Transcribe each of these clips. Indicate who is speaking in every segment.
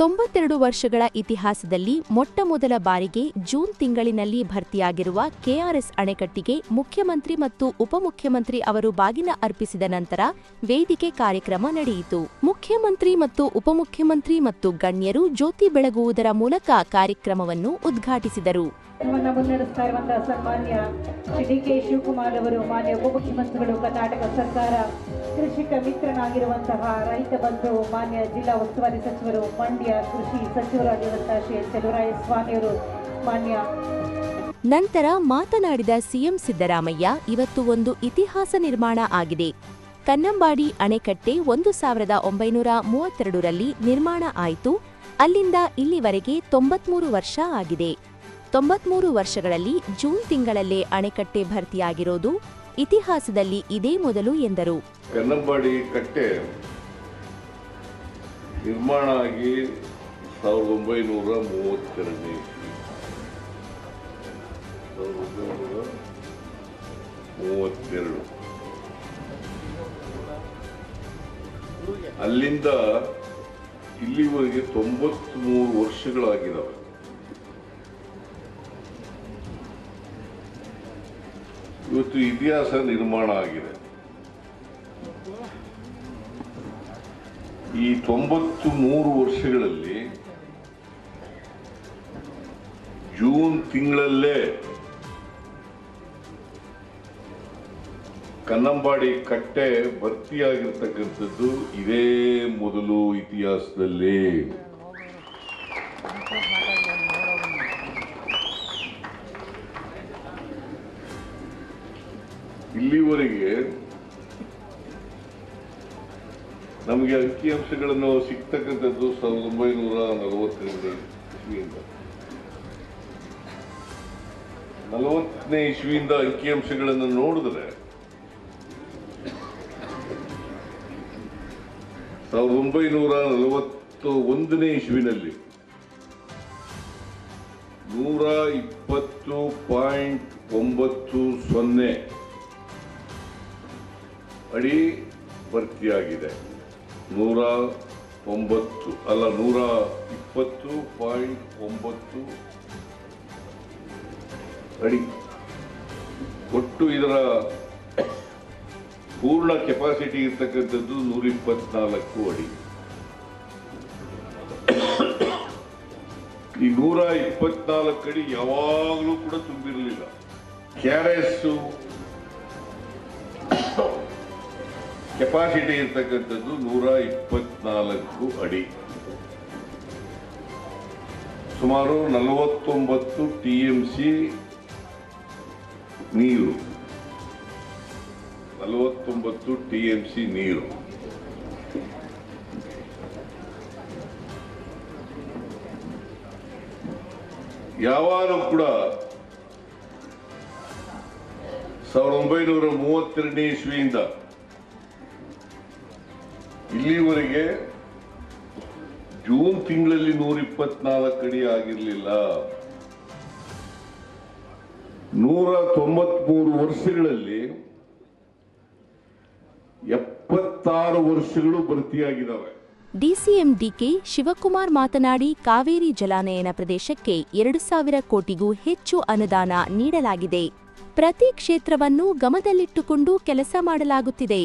Speaker 1: ತೊಂಬತ್ತೆರಡು ವರ್ಷಗಳ ಇತಿಹಾಸದಲ್ಲಿ ಮೊಟ್ಟಮೊದಲ ಬಾರಿಗೆ ಜೂನ್ ತಿಂಗಳಿನಲ್ಲಿ ಭರ್ತಿಯಾಗಿರುವ ಕೆಆರ್ಎಸ್ ಅಣೆಕಟ್ಟಿಗೆ ಮುಖ್ಯಮಂತ್ರಿ ಮತ್ತು ಉಪಮುಖ್ಯಮಂತ್ರಿ ಅವರು ಬಾಗಿನ ಅರ್ಪಿಸಿದ ನಂತರ ವೇದಿಕೆ ಕಾರ್ಯಕ್ರಮ ನಡೆಯಿತು. ಮುಖ್ಯಮಂತ್ರಿ ಮತ್ತು ಉಪಮುಖ್ಯಮಂತ್ರಿ ಮತ್ತು ಗಣ್ಯರು ಜ್ಯೋತಿ ಬೆಳಗುವುದರ ಮೂಲಕ ಕಾರ್ಯಕ್ರಮವನ್ನು ಉದ್ಘಾಟಿಸಿದರು.
Speaker 2: ಸನ್ಮಾನ್ಯ ಡಿ ಕೆ ಶಿವಕುಮಾರ್ ಅವರು, ಮಾನ್ಯ ಉಪಮುಖ್ಯಮಂತ್ರಿಗಳು, ಕರ್ನಾಟಕ ಸರ್ಕಾರ ಕೃಷಿಕ ಮಿತ್ರನಾಗಿರುವಂತಹ ರೈತ ಬಂಧು ಮಾನ್ಯ ಜಿಲ್ಲಾ ಉಸ್ತುವಾರಿ ಸಚಿವರು, ಮಂಡ್ಯ ಕೃಷಿ ಸಚಿವರಾಗಿರುವಂತಹ ಶ್ರೀ ಚಲುರಾಯ ಸ್ವಾಮಿಯವರು ಮಾನ್ಯ
Speaker 1: ನಂತರ ಮಾತನಾಡಿದ ಸಿಎಂ ಸಿದ್ದರಾಮಯ್ಯ, ಇವತ್ತು ಒಂದು ಇತಿಹಾಸ ನಿರ್ಮಾಣ ಆಗಿದೆ. ಕನ್ನಂಬಾಡಿ ಅಣೆಕಟ್ಟೆ ಒಂದು ಸಾವಿರದ ಒಂಬೈನೂರ ಮೂವತ್ತೆರಡರಲ್ಲಿ ನಿರ್ಮಾಣ ಆಯಿತು. ಅಲ್ಲಿಂದ ಇಲ್ಲಿವರೆಗೆ ತೊಂಬತ್ಮೂರು ವರ್ಷ ಆಗಿದೆ. ತೊಂಬತ್ಮೂರು ವರ್ಷಗಳಲ್ಲಿ ಜೂನ್ ತಿಂಗಳಲ್ಲೇ ಅಣೆಕಟ್ಟೆ ಭರ್ತಿಯಾಗಿರೋದು. ಇತಿಹಾಸದಲ್ಲಿ ಇದೇ ಮೊದಲು ಎಂದರು.
Speaker 3: ಕನ್ನಂಬಾಡಿ ಕಟ್ಟೆ ನಿರ್ಮಾಣ ಆಗಿ ಸಾವಿರದ ಒಂಬೈನೂರ ಮೂವತ್ತೆರಡನೇ ಮೂವತ್ತೆರಡು. ಅಲ್ಲಿಂದ ಇಲ್ಲಿವರೆಗೆ ತೊಂಬತ್ಮೂರು ವರ್ಷಗಳಾಗಿದ್ದಾವೆ. ಇವತ್ತು ಇತಿಹಾಸ ನಿರ್ಮಾಣ ಆಗಿದೆ. ಈ ತೊಂಬತ್ತು ಮೂರು ವರ್ಷಗಳಲ್ಲಿ ಜೂನ್ ತಿಂಗಳಲ್ಲೇ ಕನ್ನಂಬಾಡಿ ಕಟ್ಟೆ ಭರ್ತಿಯಾಗಿರ್ತಕ್ಕಂಥದ್ದು ಇದೇ ಮೊದಲು ಇತಿಹಾಸದಲ್ಲಿ. ಇಲ್ಲಿವರೆಗೆ ನಮಗೆ ಅಂಕಿಅಂಶಗಳನ್ನು ಸಿಗ್ತಕ್ಕಂಥದ್ದು ಸಾವಿರದ ಒಂಬೈನೂರ ನಲವತ್ತರಿಂದ ಇಸ್ವಿಯಿಂದ. ನಲವತ್ತನೇ ಇಸ್ವಿಯಿಂದ ಅಂಕಿಅಂಶಗಳನ್ನು ನೋಡಿದ್ರೆ ಸಾವಿರದ ಒಂಬೈನೂರ ನಲವತ್ತು ಒಂದನೇ ಇಸ್ವಿನಲ್ಲಿ ನೂರ ಇಪ್ಪತ್ತು ಪಾಯಿಂಟ್ ಒಂಬತ್ತು ಸೊನ್ನೆ ಅಡಿ ಭರ್ತಿಯಾಗಿದೆ. ನೂರ ಒಂಬತ್ತು, ಅಲ್ಲ ನೂರ ಇಪ್ಪತ್ತು ಪಾಯಿಂಟ್ ಒಂಬತ್ತು ಅಡಿ. ಒಟ್ಟು ಇದರ ಪೂರ್ಣ ಕೆಪಾಸಿಟಿ ಇರ್ತಕ್ಕಂಥದ್ದು ನೂರ ಇಪ್ಪತ್ನಾಲ್ಕು ಅಡಿ. ಈ ನೂರ ಇಪ್ಪತ್ನಾಲ್ಕು ಅಡಿ ಯಾವಾಗಲೂ ಕೂಡ ತುಂಬಿರಲಿಲ್ಲ. ಕ್ಯಾರೆಸ್ ಕೆಪಾಸಿಟಿ ಇರ್ತಕ್ಕಂಥದ್ದು ನೂರ ಇಪ್ಪತ್ನಾಲ್ಕು ಅಡಿ. ಸುಮಾರು ನಲವತ್ತೊಂಬತ್ತು ಟಿ ಎಂ ಸಿ ನೀರು. ನಲವತ್ತೊಂಬತ್ತು ಟಿ ಎಂ ಸಿ ನೀರು. ಯಾವಾಗಲೂ ಕೂಡ ಸಾವಿರದ ಒಂಬೈನೂರ ಮೂವತ್ತೆರಡನೇ ಇಸ್ವಿಯಿಂದ ಇಲ್ಲಿವರೆಗೆ ಜೂನ್ ತಿಂಗಳಲ್ಲಿ ನೂರ ಇಪ್ಪತ್ನಾಲ್ಕು ಅಡಿ ಆಗಿರಲಿಲ್ಲ. ನೂರ ತೊಂಬತ್ಮೂರು ವರ್ಷಗಳಲ್ಲಿ ಎಪ್ಪತ್ತಾರು ವರ್ಷಗಳು ಭರ್ತಿಯಾಗಿದ್ದಾವೆ.
Speaker 1: ಡಿಸಿಎಂ ಡಿಕೆ ಶಿವಕುಮಾರ್ ಮಾತನಾಡಿ, ಕಾವೇರಿ ಜಲಾನಯನ ಪ್ರದೇಶಕ್ಕೆ ಎರಡು ಸಾವಿರ ಕೋಟಿಗೂ ಹೆಚ್ಚು ಅನುದಾನ ನೀಡಲಾಗಿದೆ. ಪ್ರತಿ ಕ್ಷೇತ್ರವನ್ನು ಗಮನದಲ್ಲಿಟ್ಟುಕೊಂಡು ಕೆಲಸ ಮಾಡಲಾಗುತ್ತಿದೆ.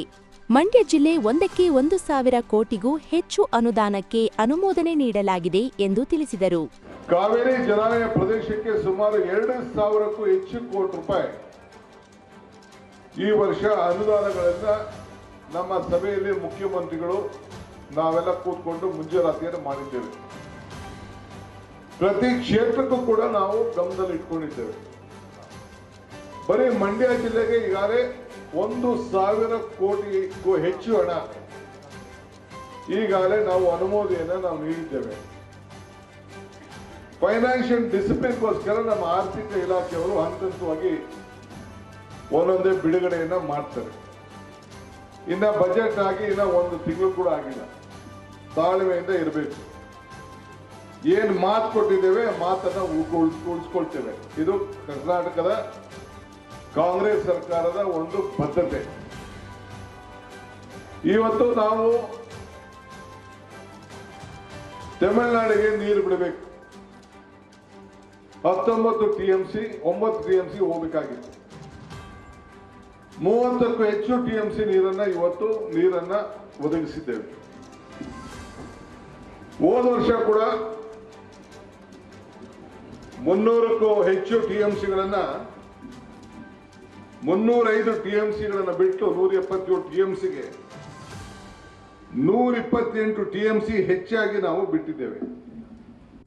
Speaker 1: ಮಂಡ್ಯ ಜಿಲ್ಲೆ ಒಂದಕ್ಕೆ ಒಂದು ಸಾವಿರ ಕೋಟಿಗೂ ಹೆಚ್ಚು ಅನುದಾನಕ್ಕೆ ಅನುಮೋದನೆ ನೀಡಲಾಗಿದೆ ಎಂದು ತಿಳಿಸಿದರು.
Speaker 4: ಕಾವೇರಿ ಜಲಾನಯ ಪ್ರದೇಶಕ್ಕೆ ಸುಮಾರು ಎರಡು ಸಾವಿರಕ್ಕೂ ಹೆಚ್ಚು ಕೋಟಿ ರೂಪಾಯಿ ಈ ವರ್ಷ ಅನುದಾನಗಳನ್ನ ನಮ್ಮ ಸಭೆಯಲ್ಲಿ ಮುಖ್ಯಮಂತ್ರಿಗಳು ನಾವೆಲ್ಲ ಕೂತ್ಕೊಂಡು ಮುಂಜಾನೆ ಮಾಡಿದ್ದೇವೆ. ಪ್ರತಿ ಕ್ಷೇತ್ರಕ್ಕೂ ಕೂಡ ನಾವು ಗಮನದಲ್ಲಿ ಇಟ್ಕೊಂಡಿದ್ದೇವೆ ಬರೀ ಮಂಡ್ಯ ಜಿಲ್ಲೆಗೆ ಈಗಾಗಲೇ ಒಂದು ಸಾವಿರ ಕೋಟಿಗೂ ಹೆಚ್ಚು ಹಣ. ಈಗಾಗಲೇ ನಾವು ಅನುಮೋದನೆಯನ್ನು ನಾವು ನೀಡಿದ್ದೇವೆ. ಫೈನಾನ್ಷಿಯಲ್ ಡಿಸಿಪ್ಲಿನ್ಗೋಸ್ಕರ ನಮ್ಮ ಆರ್ಥಿಕ ಇಲಾಖೆಯವರು ಹಂತ ಹಂತವಾಗಿ ಒಂದೊಂದೇ ಬಿಡುಗಡೆಯನ್ನ ಮಾಡ್ತಾರೆ. ಇನ್ನ ಬಜೆಟ್ ಆಗಿ ಇನ್ನ ಒಂದು ತಿಂಗಳು ಕೂಡ ಆಗಿಲ್ಲ. ತಾಳ್ಮೆಯಿಂದ ಇರಬೇಕು. ಏನ್ ಮಾತು ಕೊಟ್ಟಿದ್ದೇವೆ ಮಾತನ್ನ ಉಳ್ಕೊಳ್- ಉಳಿಸ್ಕೊಳ್ತೇವೆ. ಇದು ಕರ್ನಾಟಕದ ಕಾಂಗ್ರೆಸ್ ಸರ್ಕಾರದ ಒಂದು ಬದ್ಧತೆ. ಇವತ್ತು ನಾವು ತಮಿಳುನಾಡಿಗೆ ನೀರು ಬಿಡಬೇಕು. ಹತ್ತೊಂಬತ್ತು ಟಿ ಎಂ ಸಿ, ಒಂಬತ್ತು ಟಿ ಎಂ ಸಿ ಹೋಗಬೇಕಾಗಿತ್ತು. ಮೂವತ್ತಕ್ಕೂ ಹೆಚ್ಚು ಟಿ ಎಂ ಸಿ ನೀರನ್ನ ಇವತ್ತು ನೀರನ್ನ ಒದಗಿಸಿದ್ದೇವೆ. ಹೋದ ವರ್ಷ ಕೂಡ ಮುನ್ನೂರಕ್ಕೂ ಹೆಚ್ಚು ಟಿ ಎಂ ಸಿಗಳನ್ನ ಮುನ್ನೂರೈದು ಟಿ ಎಂ ಸಿಗಳನ್ನು ಬಿಟ್ಟು ನೂರ ಎಪ್ಪತ್ತೇಳು ಟಿ ಎಂ ಸಿಗೆ ನೂರ ಇಪ್ಪತ್ತೆಂಟು ಟಿ ಎಂ ಸಿ ಹೆಚ್ಚಾಗಿ ನಾವು ಬಿಟ್ಟಿದ್ದೇವೆ.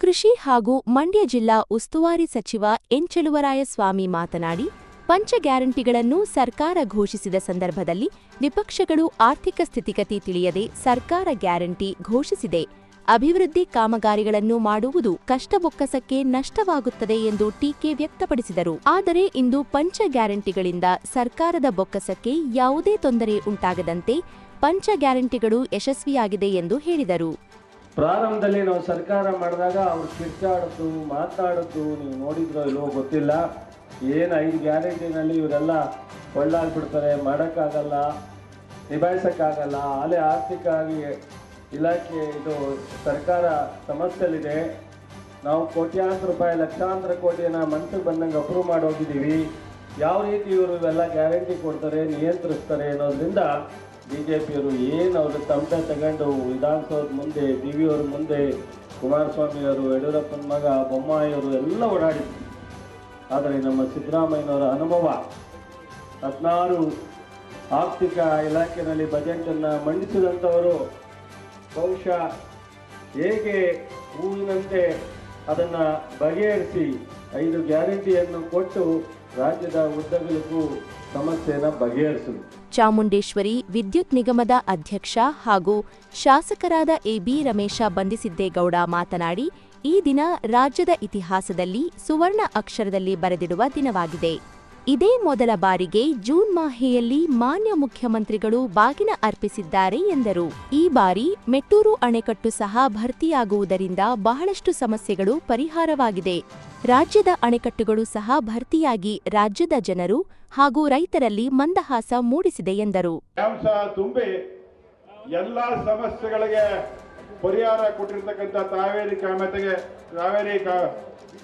Speaker 1: ಕೃಷಿ ಹಾಗೂ ಮಂಡ್ಯ ಜಿಲ್ಲಾ ಉಸ್ತುವಾರಿ ಸಚಿವ ಎನ್ ಚೆಲುವರಾಯಸ್ವಾಮಿ ಮಾತನಾಡಿ, ಪಂಚ ಗ್ಯಾರಂಟಿಗಳನ್ನು ಸರ್ಕಾರ ಘೋಷಿಸಿದ ಸಂದರ್ಭದಲ್ಲಿ ವಿಪಕ್ಷಗಳು ಆರ್ಥಿಕ ಸ್ಥಿತಿಗತಿ ತಿಳಿಯದೆ ಸರ್ಕಾರ ಗ್ಯಾರಂಟಿ ಘೋಷಿಸಿದೆ. ಅಭಿವೃದ್ಧಿ ಕಾಮಗಾರಿಗಳನ್ನು ಮಾಡುವುದು ಕಷ್ಟಬೊಕ್ಕಸಕ್ಕೆ ನಷ್ಟವಾಗುತ್ತದೆ ಎಂದು ಟೀಕೆ ವ್ಯಕ್ತಪಡಿಸಿದರು. ಆದರೆ ಇಂದು ಪಂಚ ಗ್ಯಾರಂಟಿಗಳಿಂದ ಸರ್ಕಾರದ ಬೊಕ್ಕಸಕ್ಕೆ ಯಾವುದೇ ತೊಂದರೆ ಉಂಟಾಗದಂತೆ ಪಂಚ ಗ್ಯಾರಂಟಿಗಳು ಯಶಸ್ವಿಯಾಗಿದೆ ಎಂದು ಹೇಳಿದರು.
Speaker 5: ಪ್ರಾರಂಭದಲ್ಲಿ ನಾವು ಸರ್ಕಾರ ಮಾಡಿದಾಗ ಅವರು ಕಿರ್ಚಾಡೋದು, ಮಾತಾಡೋದು, ನೀವು ನೋಡಿದ್ರೋ ಇಲ್ವೋ ಗೊತ್ತಿಲ್ಲ. ಏನು ಐದು ಗ್ಯಾರಂಟಿನಲ್ಲಿ ಇವರೆಲ್ಲ ಒಳ್ಳಾಗ್ಬಿಡ್ತಾರೆ ಮಾಡೋಕ್ಕಾಗಲ್ಲ, ನಿಭಾಯಿಸೋಕ್ಕಾಗಲ್ಲ ಅಲ್ಲೇ ಆರ್ಥಿಕವಾಗಿ ಇಲಾಖೆ ಇದು ಸರ್ಕಾರ ಸಮಸ್ಯೆಲಿದೆ ನಾವು ಕೋಟ್ಯಾಂತರ ರೂಪಾಯಿ, ಲಕ್ಷಾಂತರ ಕೋಟಿಯನ್ನು ಮನಸ್ಸಿಗೆ ಬಂದಂಗೆ ಅಪ್ರೂವ್ ಮಾಡಿ ಹೋಗಿದ್ದೀವಿ. ಯಾವ ರೀತಿ ಇವರು ಇವೆಲ್ಲ ಗ್ಯಾರಂಟಿ ಕೊಡ್ತಾರೆ, ನಿಯಂತ್ರಿಸ್ತಾರೆ ಅನ್ನೋದ್ರಿಂದ ಬಿ ಜೆ ಪಿಯವರು ಏನು ಅವರು ತಮಟೆ ತಗೊಂಡು ವಿಧಾನಸೌಧ ಮುಂದೆ ಡಿ ವಿ ಅವ್ರ ಮುಂದೆ, ಕುಮಾರಸ್ವಾಮಿಯವರು, ಯಡಿಯೂರಪ್ಪನ ಮಗ, ಬೊಮ್ಮಾಯಿಯವರು ಎಲ್ಲ ಓಡಾಡಿದ್ರು. ಆದರೆ ನಮ್ಮ ಸಿದ್ದರಾಮಯ್ಯನವರ ಅನುಭವ, ಹದಿನಾರು ಆರ್ಥಿಕ ಇಲಾಖೆಯಲ್ಲಿ ಬಜೆಟನ್ನು ಮಂಡಿಸಿದಂಥವರು ಬಹುಶಃ ಹೇಗೆ ಹೂವಿನಂತೆ ಅದನ್ನು ಬಗೆಹರಿಸಿ ಐದು ಗ್ಯಾರಂಟಿಯನ್ನು ಕೊಟ್ಟು ರಾಜ್ಯದ ಉದ್ದಗಲಕ್ಕೂ ಸಮಸ್ಯೆಯನ್ನು ಬಗೆಹರಿಸಲು
Speaker 1: ಚಾಮುಂಡೇಶ್ವರಿ ವಿದ್ಯುತ್ ನಿಗಮದ ಅಧ್ಯಕ್ಷ ಹಾಗೂ ಶಾಸಕರಾದ ಎಬಿ ರಮೇಶ ಬಂಧಿಸಿದ್ದೇಗೌಡ ಮಾತನಾಡಿ, ಈ ದಿನ ರಾಜ್ಯದ ಇತಿಹಾಸದಲ್ಲಿ ಸುವರ್ಣ ಅಕ್ಷರದಲ್ಲಿ ಬರೆದಿಡುವ ದಿನವಾಗಿದೆ. ಇದೇ ಮೊದಲ ಬಾರಿಗೆ ಜೂನ್ ಮಾಹೆಯಲ್ಲಿ ಮಾನ್ಯ ಮುಖ್ಯಮಂತ್ರಿಗಳು ಬಾಗಿನ ಅರ್ಪಿಸಿದ್ದಾರೆ ಎಂದರು. ಈ ಬಾರಿ ಮೆಟ್ಟೂರು ಅಣೆಕಟ್ಟು ಸಹ ಭರ್ತಿಯಾಗುವುದರಿಂದ ಬಹಳಷ್ಟು ಸಮಸ್ಯೆಗಳು ಪರಿಹಾರವಾಗಿದೆ. ರಾಜ್ಯದ ಅಣೆಕಟ್ಟುಗಳು ಸಹ ಭರ್ತಿಯಾಗಿ ರಾಜ್ಯದ ಜನರು ಹಾಗೂ ರೈತರಲ್ಲಿ ಮಂದಹಾಸ ಮೂಡಿಸಿದೆ ಎಂದರು.
Speaker 6: ಎಲ್ಲ ಸಮಸ್ಯೆಗಳಿಗೆ ಪರಿಹಾರ ಕೊಟ್ಟಿರ್ತಕ್ಕಂಥ ಕಾವೇರಿ ಕಾವೇರಿ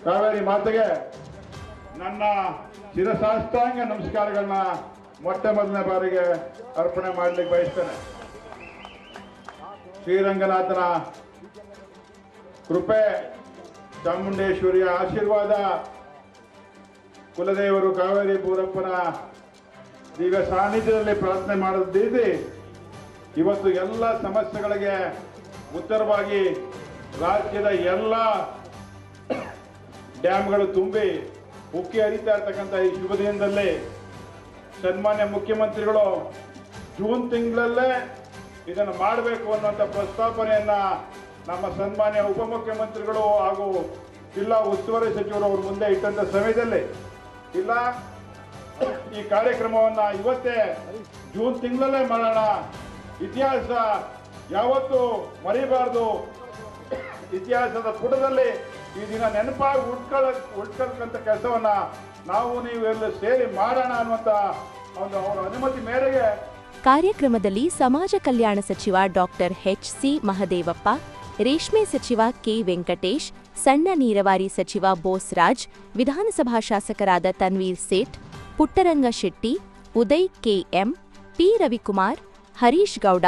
Speaker 6: ಕಾವೇರಿ ಮಾತೆಗೆ ನನ್ನ ಚಿರಸಾಷ್ಟಾಂಗ ನಮಸ್ಕಾರಗಳನ್ನ ಮೊಟ್ಟ ಮೊದಲನೇ ಬಾರಿಗೆ ಅರ್ಪಣೆ ಮಾಡ್ಲಿಕ್ಕೆ ಬಯಸ್ತೇನೆ. ಶ್ರೀರಂಗನಾಥನ ಕೃಪೆ, ಚಾಮುಂಡೇಶ್ವರಿಯ ಆಶೀರ್ವಾದ, ಕುಲದೇವರು ಕಾವೇರಿ ಪೂರಪ್ಪನ ದಿವ್ಯ ಸಾನ್ನಿಧ್ಯದಲ್ಲಿ ಪ್ರಾರ್ಥನೆ ಮಾಡಿದ್ದೀವಿ ಇವತ್ತು ಎಲ್ಲ ಸಮಸ್ಯೆಗಳಿಗೆ ಉತ್ತರವಾಗಿ ರಾಜ್ಯದ ಎಲ್ಲ ಡ್ಯಾಮ್ಗಳು ತುಂಬಿ ಉಕ್ಕಿ ಹರಿತಾ ಇರ್ತಕ್ಕಂಥ ಈ ಶುಭ ದಿನದಲ್ಲಿ ಸನ್ಮಾನ್ಯ ಮುಖ್ಯಮಂತ್ರಿಗಳು ಜೂನ್ ತಿಂಗಳಲ್ಲೇ ಇದನ್ನು ಮಾಡಬೇಕು ಅನ್ನುವಂಥ ಪ್ರಸ್ತಾಪನೆಯನ್ನು ನಮ್ಮ ಸನ್ಮಾನ್ಯ ಉಪಮುಖ್ಯಮಂತ್ರಿಗಳು ಹಾಗೂ ಜಿಲ್ಲಾ ಉಸ್ತುವಾರಿ ಸಚಿವರು ಅವ್ರ ಮುಂದೆ ಇಟ್ಟಂಥ ಸಮಯದಲ್ಲಿ ಇಲ್ಲ, ಈ ಕಾರ್ಯಕ್ರಮವನ್ನ ಇವತ್ತೇ ಜೂನ್ ತಿಂಗಳಲ್ಲೇ ಮಾಡೋಣ. ಇತಿಹಾಸ ಯಾವತ್ತೂ ಮರಿಬಾರ್ದು. ಇತಿಹಾಸದ ಪುಟದಲ್ಲಿ ಈ ದಿನ ನೆನಪಾಗಿ ಉಟ್ಕೊಳ್ಳ ಉಟ್ಕೊಳ್ಕಂತ ಕೆಲಸವನ್ನ ನಾವು ನೀವು ಎಲ್ಲ ಸೇರಿ ಮಾಡೋಣ ಅನ್ನುವಂತ ಒಂದು ಅವರ ಅನುಮತಿ ಮೇರೆಗೆ
Speaker 1: ಕಾರ್ಯಕ್ರಮದಲ್ಲಿ ಸಮಾಜ ಕಲ್ಯಾಣ ಸಚಿವ ಡಾಕ್ಟರ್ ಎಚ್ ಸಿ ಮಹದೇವಪ್ಪ, ರೇಷ್ಮೆ ಸಚಿವ ಕೆ ವೆಂಕಟೇಶ್, ಸಣ್ಣ ನೀರಾವರಿ ಸಚಿವ ಬೋಸ್ರಾಜ್, ವಿಧಾನಸಭಾ ಶಾಸಕರಾದ Tanveer Sait, Puttaranga Shetty, Uday K M P Ravikumar, Harish Gowda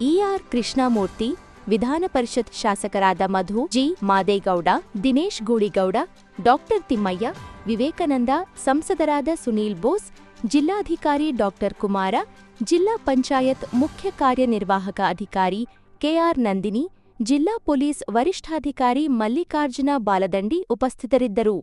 Speaker 1: E R Krishnamurthy ವಿಧಾನ ಪರಿಷತ್ ಶಾಸಕರಾದ ಮಧು, ಜಿ. ಮಾದೇಗೌಡ, ದಿನೇಶ್ ಗೂಳಿಗೌಡ, ಡಾಕ್ಟರ್ ತಿಮ್ಮಯ್ಯ, ವಿವೇಕಾನಂದ, ಸಂಸದರಾದ ಸುನೀಲ್ ಬೋಸ್, ಜಿಲ್ಲಾಧಿಕಾರಿ ಡಾಕ್ಟರ್ ಕುಮಾರ, ಜಿಲ್ಲಾ ಪಂಚಾಯತ್ ಮುಖ್ಯ ಕಾರ್ಯನಿರ್ವಾಹಕ ಅಧಿಕಾರಿ ಕೆಆರ್ ನಂದಿನಿ, ಜಿಲ್ಲಾ ಪೊಲೀಸ್ ವರಿಷ್ಠಾಧಿಕಾರಿ ಮಲ್ಲಿಕಾರ್ಜುನ ಬಾಲದಂಡಿ ಉಪಸ್ಥಿತರಿದ್ದರು.